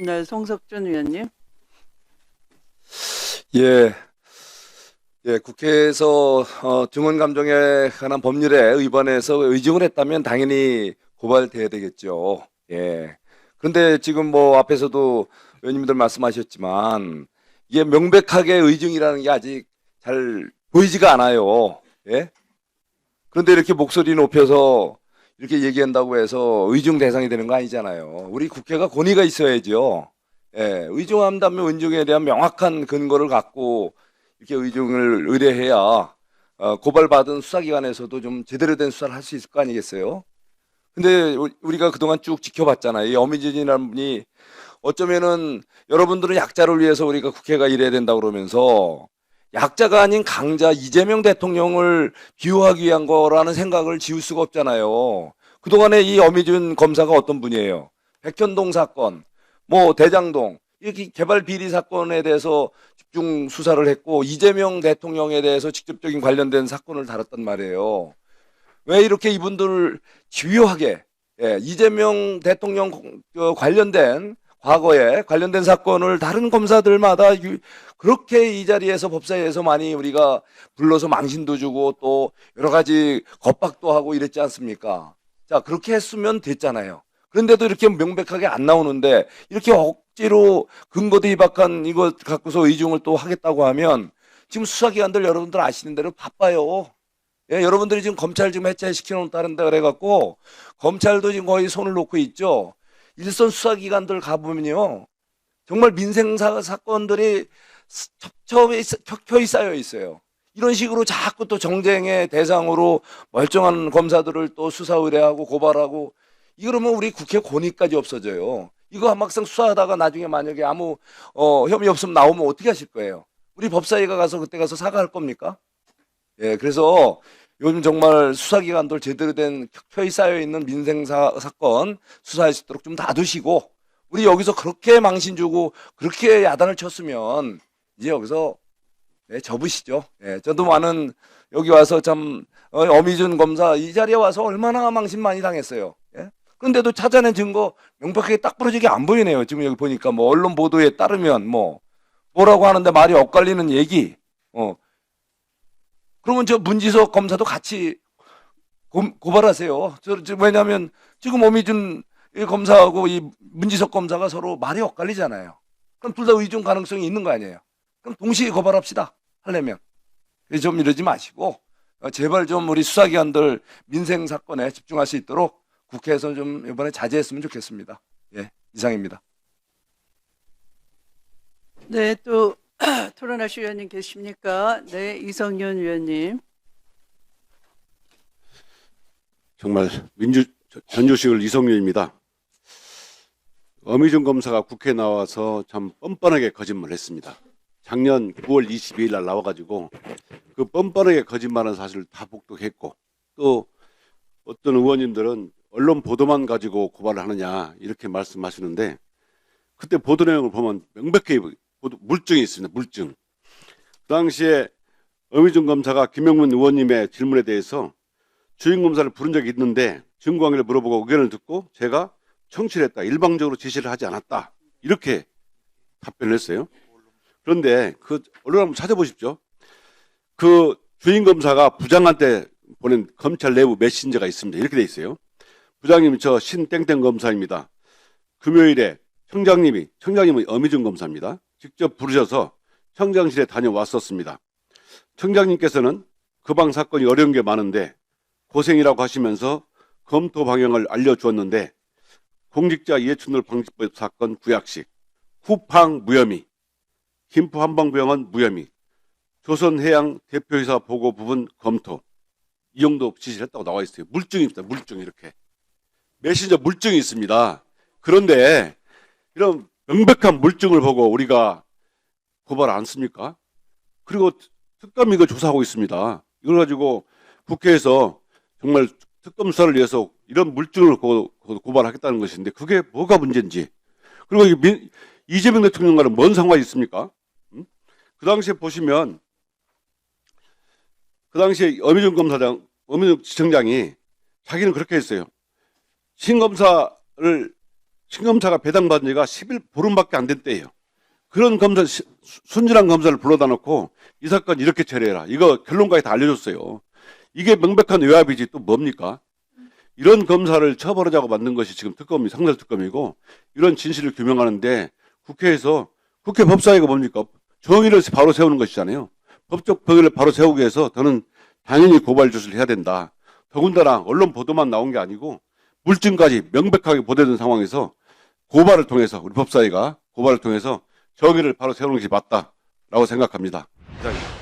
네, 송석준 의원님. 예. 예, 국회에서 어, 증언 감정에 관한 법률에 위반해서 의중을 했다면 당연히 고발돼야 되겠죠. 예. 그런데 지금 뭐 앞에서도 의원님들 말씀하셨지만 이게 명백하게 의중이라는 게 아직 잘 보이지가 않아요. 예. 그런데 이렇게 목소리 높여서 이렇게 얘기한다고 해서 의중 대상이 되는 거 아니잖아요. 우리 국회가 권위가 있어야죠. 예, 의중한다면 의중에 대한 명확한 근거를 갖고 이렇게 의중을 의뢰해야 어, 고발받은 수사기관에서도 좀 제대로 된 수사를 할 수 있을 거 아니겠어요? 근데 우- 우리가 그동안 쭉 지켜봤잖아요. 이 어미진이라는 분이 어쩌면은 여러분들은 약자를 위해서 우리가 국회가 일해야 된다 그러면서 약자가 아닌 강자 이재명 대통령을 비호하기 위한 거라는 생각을 지울 수가 없잖아요. 그동안에 이 어미준 검사가 어떤 분이에요? 백현동 사건, 뭐 대장동 이렇게 개발 비리 사건에 대해서 집중 수사를 했고 이재명 대통령에 대해서 직접적인 관련된 사건을 다뤘단 말이에요. 왜 이렇게 이분들을 집요하게 예, 이재명 대통령 어, 관련된 과거에 관련된 사건을 다른 검사들마다 유- 그렇게 이 자리에서 법사위에서 많이 우리가 불러서 망신도 주고 또 여러 가지 겁박도 하고 이랬지 않습니까? 자 그렇게 했으면 됐잖아요. 그런데도 이렇게 명백하게 안 나오는데 이렇게 억지로 근거도 희박한 이거 갖고서 의중을 또 하겠다고 하면 지금 수사기관들 여러분들 아시는 대로 바빠요. 예, 여러분들이 지금 검찰 지금 해체시켜 놓는다는데 그래갖고 검찰도 지금 거의 손을 놓고 있죠. 일선 수사기관들 가보면요. 정말 민생사 사건들이 스- 첩첩이 쌓- 켜켜이 쌓여 있어요. 이런 식으로 자꾸 또 정쟁의 대상으로 멀쩡한 검사들을 또 수사 의뢰하고 고발하고 이러면 우리 국회 권위까지 없어져요. 이거 막상 수사하다가 나중에 만약에 아무 어, 혐의 없으면 나오면 어떻게 하실 거예요? 우리 법사위가 가서 그때 가서 사과할 겁니까? 예, 그래서 요즘 정말 수사기관들 제대로 된 켜켜이 쌓여 있는 민생 사, 사건 수사할 수 있도록 좀 놔두시고 우리 여기서 그렇게 망신 주고 그렇게 야단을 쳤으면 이제 여기서 네, 접으시죠. 예, 저도 많은 여기 와서 참 어, 어미준 검사 이 자리에 와서 얼마나 망신 많이 당했어요. 예? 그런데도 찾아낸 증거 명백하게 딱 부러지게 안 보이네요. 지금 여기 보니까 뭐 언론 보도에 따르면 뭐 뭐라고 하는데 말이 엇갈리는 얘기. 어. 그러면 저 문지석 검사도 같이 고, 고발하세요. 저, 저 왜냐하면 지금 어미준 이 검사하고 이 문지석 검사가 서로 말이 엇갈리잖아요. 그럼 둘 다 의존 가능성이 있는 거 아니에요. 그럼 동시에 고발합시다. 하려면. 좀 이러지 마시고 어, 제발 좀 우리 수사기관들 민생 사건에 집중할 수 있도록 국회에서 좀 이번에 자제했으면 좋겠습니다. 예, 이상입니다. 네, 또 토론하실 의원님 계십니까? 네, 이성윤 의원님. 정말 민주 전주시을 이성윤입니다. 어미준 검사가 국회에 나와서 참 뻔뻔하게 거짓말을 했습니다. 작년 9월 22일 날 나와가지고 그 뻔뻔하게 거짓말한 사실을 다 복독했고 또 어떤 의원님들은 언론 보도만 가지고 고발을 하느냐 이렇게 말씀하시는데 그때 보도 내용을 보면 명백히 보도- 물증이 있습니다. 물증. 그 당시에 어미준 검사가 김영문 의원님의 질문에 대해서 주인 검사를 부른 적이 있는데 증거 관계를 물어보고 의견을 듣고 제가 청취를 했다. 일방적으로 지시를 하지 않았다. 이렇게 답변을 했어요. 그런데 그 언론 한번 찾아보십시오. 그 주인 검사가 부장한테 보낸 검찰 내부 메신저가 있습니다. 이렇게 돼 있어요. 부장님 저 신땡땡 검사입니다. 금요일에 청장님이 청장님은 어미준 검사입니다. 직접 부르셔서 청장실에 다녀왔었습니다. 청장님께서는 그 방 사건이 어려운 게 많은데 고생이라고 하시면서 검토 방향을 알려주었는데 공직자 이해충돌 방지법 사건 구약식, 후팡 무혐의, 김포 한방병원 무혐의, 조선해양 대표이사 보고 부분 검토 이 정도 지시를 했다고 나와 있어요. 물증입니다. 물증 이렇게 메신저 물증이 있습니다. 그런데 이런 명백한 물증을 보고 우리가 고발 안 씁니까? 그리고 특검이 이거 조사하고 있습니다. 이걸 가지고 국회에서 정말 특검 수사를 위해서 이런 물증을 고, 고- 고발하겠다는 것인데 그게 뭐가 문제인지 그리고 이재명 대통령과는 뭔 상관이 있습니까? 음? 그 당시에 보시면 그 당시에 어미준 검사장, 어미준 지청장이 자기는 그렇게 했어요. 신 검사를 신검사가 배당받은 지가 10일 보름밖에 안 된 때예요. 그런 검사 순진한 검사를 불러다 놓고 이 사건 이렇게 처리해라. 이거 결론까지 다 알려줬어요. 이게 명백한 외압이지 또 뭡니까? 이런 검사를 처벌하자고 만든 것이 지금 특검이 상설 특검이고 이런 진실을 규명하는데 국회에서 국회 법사위가 뭡니까? 정의를 바로 세우는 것이잖아요. 법적 병의를 바로 세우기 위해서 저는 당연히 고발 조치를 해야 된다. 더군다나 언론 보도만 나온 게 아니고 물증까지 명백하게 보도된 상황에서 고발을 통해서 우리 법사위가 고발을 통해서 정의를 바로 세우는 것이 맞다라고 생각합니다. 이상입니다.